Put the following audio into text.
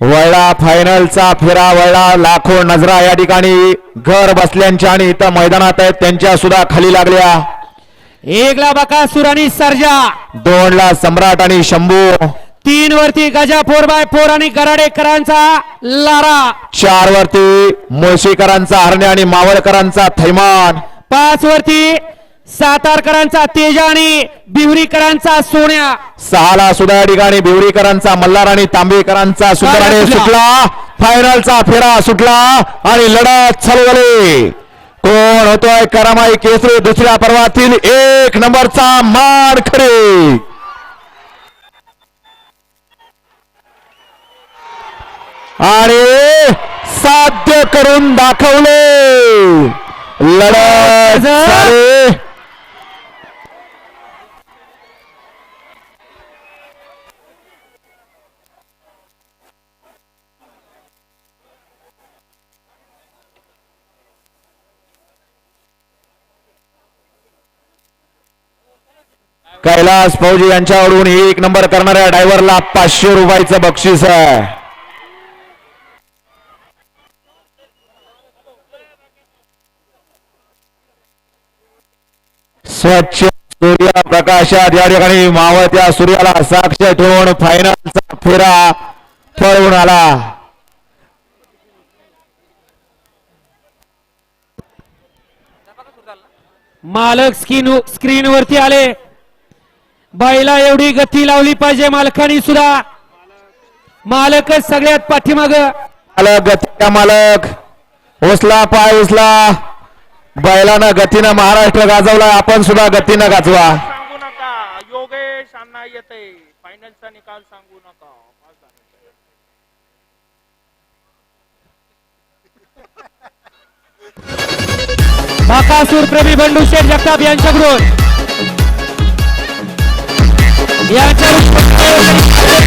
वळला फायनलचा फेरा वळला लाखो नजरा या ठिकाणी घर बसल्यांच्या आणि इथं मैदानात आहेत त्यांच्या सुद्धा खाली लागल्या. एकला बकासूर आणि सर्जा. दोनला सम्राट आणि शंभू. तीन वरती गजा फोर बाय फोर आणि गराडेकरांचा लारा. चार वरती मुळशीकरांचा हरणे आणि मावळकरांचा थैमान. पाच वरती सातारकरांचा तेजा आणि बिवरीकरांचा सोन्या. सहाला सुद्धा या ठिकाणी भिवरीकरांचा मल्हार आणि तांबेकरांचा सुंदराने सुटला. सुटला. फायनलचा फेरा सुटला आणि लढत चालू कोण होतोय करामाई केसरी दुसऱ्या पर्वातील एक नंबरचा मान खरे आणि साध्य करून दाखवले. लढत कैलास फौजी यांच्याकडून एक नंबर करणाऱ्या ड्रायव्हरला पाचशे रुपयाचं बक्षीस आहे. स्वच्छ सूर्य प्रकाशात या ठिकाणी मावळत्या सूर्याला साक्ष ठेवून फायनलचा फेरा ठरवून आला. मालक स्क्रीन स्क्रीन वरती आले. बाईला एवढी गती लावली पाहिजे मालकानी सुद्धा. मालकच सगळ्यात पाठीमाग. मालक गतीचा मालक. उचला पाय उचला बैलानं गतीनं महाराष्ट्र गाजवला आपण सुद्धा गतीनं गाजवा. सांगू नका. योगेश अण्णा येते फायनलचा निकाल सांगू नका. बाकासूर प्रेमी बंडू शेठ जगताप यांच्याकडून. यांच्या बंडू शेठ